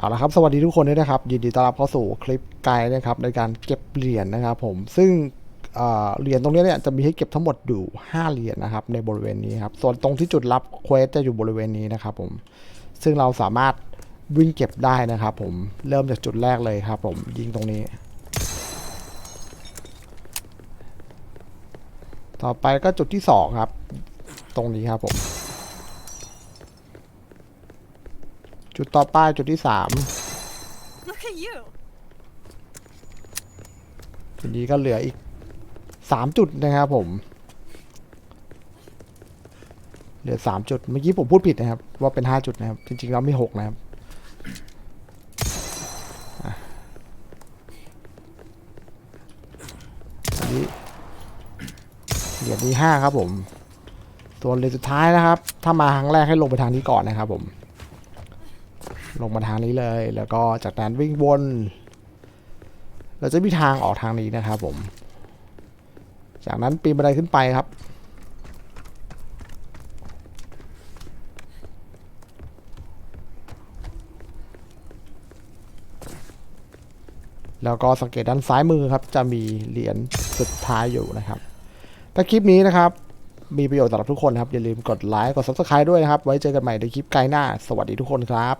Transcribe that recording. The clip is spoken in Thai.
เอาละครับสวัสดีทุกคนด้วยนะครับ ยินดีต้อนรับเข้าสู่คลิปไกด์นะครับในการเก็บเหรียญนะครับผมซึ่งเหรียญตรงนี้เนี่ยจะมีให้เก็บทั้งหมดอยู่ 5 เหรียญนะครับในบริเวณนี้ครับส่วนตรงที่จุดรับเควสจะอยู่บริเวณนี้นะครับผมซึ่งเราสามารถวิ่งเก็บได้นะครับผมเริ่มจากจุดแรกเลยครับผมยิงตรงนี้ ต่อไปก็จุดที่สองครับ ตรงนี้ครับผม จุดต่อไปจุดที่สาม Look at you. ทีนี้ก็เหลืออีกสามจุดนะครับผม เหลือสามจุด เมื่อกี้ผมพูดผิดนะครับ ว่าเป็นห้าจุดนะครับ จริงๆแล้วมีหกนะครับอะอันนี้เหรียญนี้ห้าครับผมส่วนเหรียญสุดท้ายนะครับ ถ้ามาครั้งแรกให้ลงไปทางนี้ก่อนนะครับผม ลงมาทางนี้เลย แล้วก็จากนั้นวิ่งวน เราจะมีทางออกทางนี้นะครับผม จากนั้นปีนบันไดขึ้นไปครับ แล้วก็สังเกตด้านซ้ายมือครับ จะมีเหรียญสุดท้ายอยู่นะครับ ถ้าคลิปนี้นะครับมีประโยชน์สำหรับทุกคนครับ อย่าลืมกดไลค์ กด subscribe ด้วยนะครับ ไว้เจอกันใหม่ในคลิปไกลหน้า สวัสดีทุกคนครับ